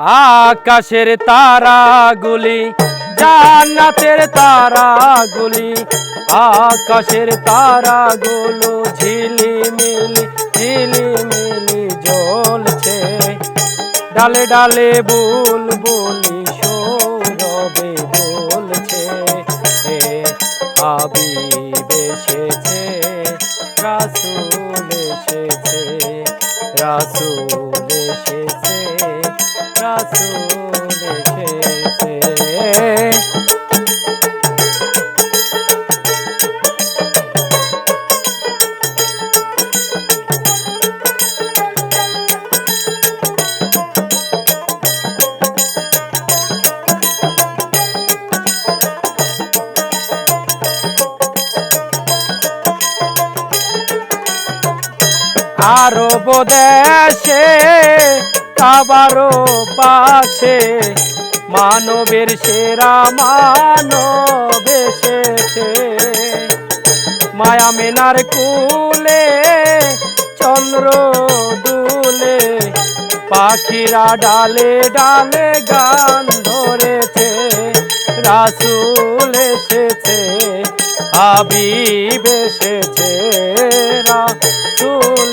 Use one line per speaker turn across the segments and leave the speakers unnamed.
আকাশের তারাগুলি, জান্নাতের তারাগুলি, আকাশের তারাগুলো ঝিলিমিলি ঝিলিমিলি জ্বলছে। ডালে ডালে বুলবুলি সৌরবে বলছে, এ হাবিব এসেছে, রাসুল এসেছে রাসুল এসেছে। রাসুল এসেছে আরব দেশে কাবারও পাশে। মানবের সেরা মানব এসেছে। মায়া মেনার কুলে, চন্দ্র দুলে, পাখিরা ডালে ডালে গান ধরেছে। রাসুল এসেছে, হাবিব এসেছে, রাসুল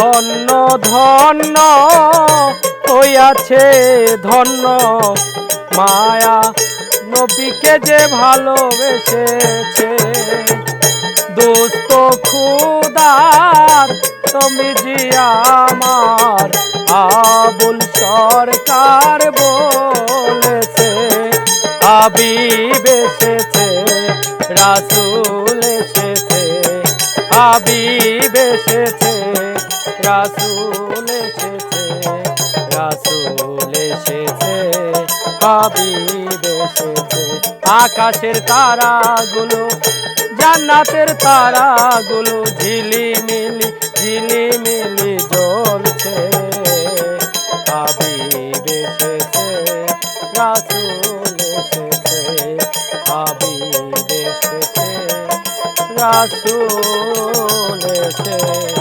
ধন্য ধন্য হইয়াছে ধন্য। মায়া নবীকে যে ভালোবেসেছে। দোস্ত খুদার তুমি জি আমার আবুল সরকার বলেছে, হাবিব এসেছে, রাসুল এসেছে, হাবিব এসেছে। রাসুল এসেছে রাসুল এসেছে, হাবিব এসেছে। আকাশের তারাগুলো, জান্নাতের তারাগুলো ঝিলিমিলি ঝিলিমিলি জ্বলছে। হাবিব এসেছে, রাসুল এসেছে, হাবিব এসেছে, রাসুল এসেছে।